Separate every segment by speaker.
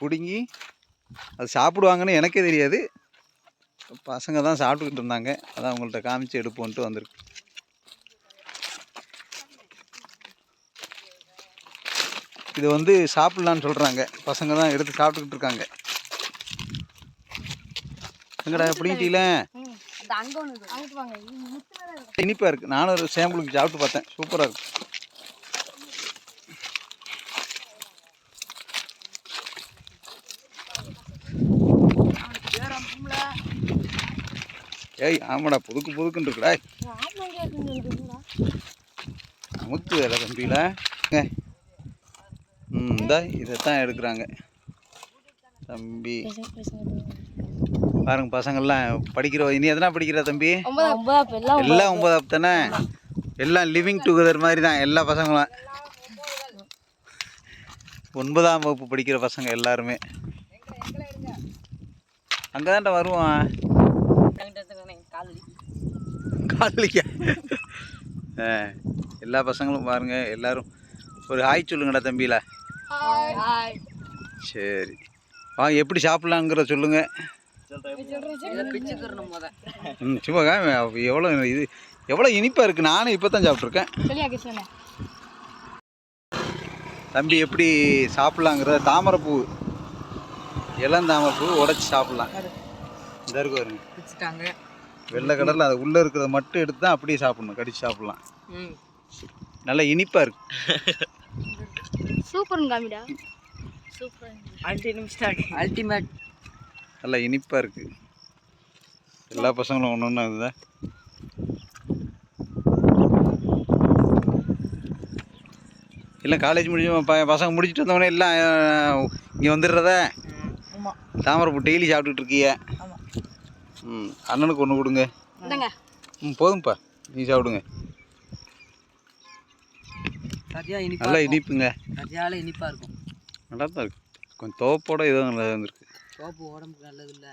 Speaker 1: பிடுங்கி அது சாப்பிடுவாங்கன்னு எனக்கே தெரியாது. பசங்க தான் சாப்பிட்டுக்கிட்டு இருந்தாங்க. அதான் அவங்கள்ட்ட காமிச்சு எடுப்போன்ட்டு வந்திருக்கு. இது வந்து சாப்பிட்லான்னு சொல்கிறாங்க பசங்க தான் எடுத்து சாப்பிட்டுக்கிட்டு இருக்காங்க. எங்கடா
Speaker 2: இருக்கு.
Speaker 1: இனிப்பாக இருக்குது நானும் ஒரு சாம்பிளுக்கு சாப்பிட்டு பார்த்தேன். சூப்பராக இருக்கு. ஏய் ஆமாடா புதுக்கு புதுக்குன்னு இருக்குடா.
Speaker 2: ஆமாங்க, இருக்குங்க, இருக்குங்களா?
Speaker 1: முத்து வேலை தம்பியில். ம் இந்த இதைத்தான் எடுக்கிறாங்க. தம்பி. பாருங்க பசங்கள்லாம் படிக்கிற நீ எதனா படிக்கிற தம்பி?
Speaker 2: எல்லாம்
Speaker 1: ஒன்பதாப்பு தானே? எல்லாம் லிவிங் டுகெதர் மாதிரி தான் எல்லா பசங்களும். ஒன்பதாம் வகுப்பு படிக்கிற பசங்க எல்லாருமே. அங்கே தான்டா வருவான். காதலிக்கா. எல்லா பசங்களும் பாருங்க எல்லாரும். ஒரு ஹாய் சொல்லுங்கடா தம்பியில. சரி. வாங்க எப்படி சாப்பிட்லாங்கிற சொல்லுங்க. ம் சும்மா எவ்வளோ இது எவ்வளோ இனிப்பாக இருக்குது நானும் இப்போ தான் சாப்பிட்ருக்கேன் தம்பி எப்படி சாப்பிட்லாங்கிற தாமரைப்பூ இளந்தாமரைப்பூ உடச்சி சாப்பிட்லாம். இந்த இருக்கு பாருங்க.
Speaker 3: பிடிச்சிட்டாங்க
Speaker 1: வெள்ளை கடலில் அது உள்ளே இருக்கிறத மட்டும் எடுத்து தான் அப்படியே சாப்பிட்ணும் கடிச்சு சாப்பிட்லாம்.
Speaker 3: ம்.
Speaker 1: நல்லா இனிப்பாக இருக்கு.
Speaker 2: சூப்பர்னு காமிடா. சூப்பர்
Speaker 3: அல்டிமேட் அல்டிமேட்
Speaker 1: நல்லா இனிப்பாக இருக்குது எல்லா பசங்களும் ஒன்று ஒன்று இதுதான். இல்லை காலேஜ் முடிஞ்சு ப பசங்க முடிச்சுட்டு வந்தவொடனே எல்லாம் இங்கே வந்துடுறத?
Speaker 3: ஆமாம்
Speaker 1: தாமரைப்பூ டெய்லி சாப்பிட்டுட்டு இருக்கீங்க
Speaker 3: ஆமாம்
Speaker 1: ம் அண்ணனுக்கு ஒன்று கொடுங்க. ம் போதும்ப்பா நீ சாப்பிடுங்க. நல்லா இனிப்புங்க.
Speaker 3: சரியால இனிப்பா இருக்கும்.
Speaker 1: நல்லா தான் இருக்கு. கொஞ்சம் துவப்போட இதுவும் நல்லா இருந்திருக்கு
Speaker 3: சோப்பு உடம்புக்கு நல்லது இல்லை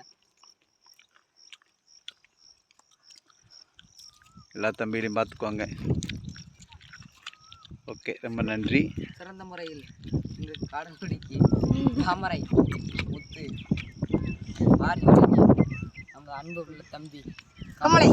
Speaker 1: எல்லா தம்பியிலையும் பார்த்துக்குவாங்க ஓகே ரொம்ப நன்றி.
Speaker 3: சிறந்த முறையில் எங்கள் காடன்குடிக்கு தாமரை முத்து பாரி அன்பு உள்ள தம்பி. கமலை.